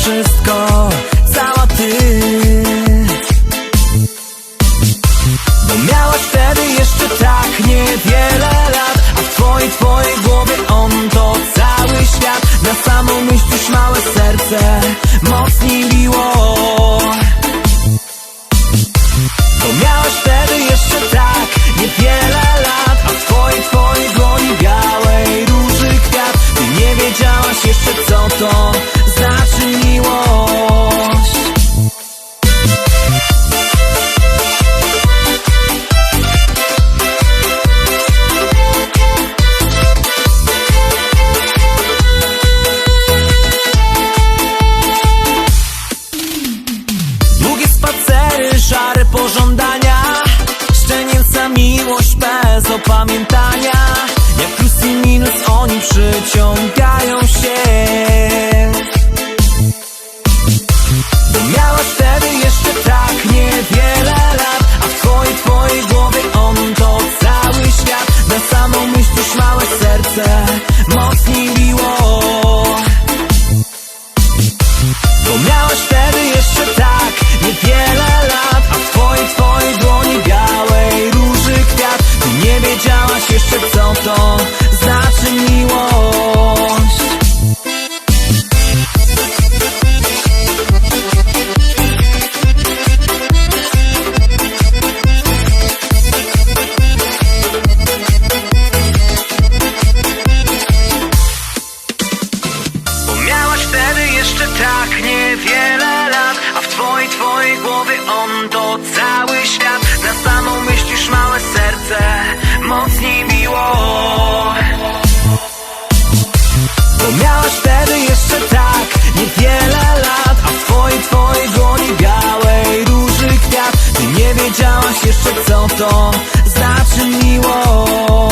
wszystko Cała ty. Bo miałaś wtedy jeszcze tak niewiele lat A w twojej, twojej głowie on to cały świat. Na samą myśl już małe serce mocniej biło. Bo miałaś wtedy Bo miałaś jeszcze tak niewiele lat A w twojej, twojej głowie on to cały świat. Na samą myśl już małe serce mocniej biło. Bo miałaś wtedy jeszcze tak niewiele lat A w twojej, twojej dłoni białej róży kwiat. Ty nie wiedziałaś jeszcze co to znaczy miłość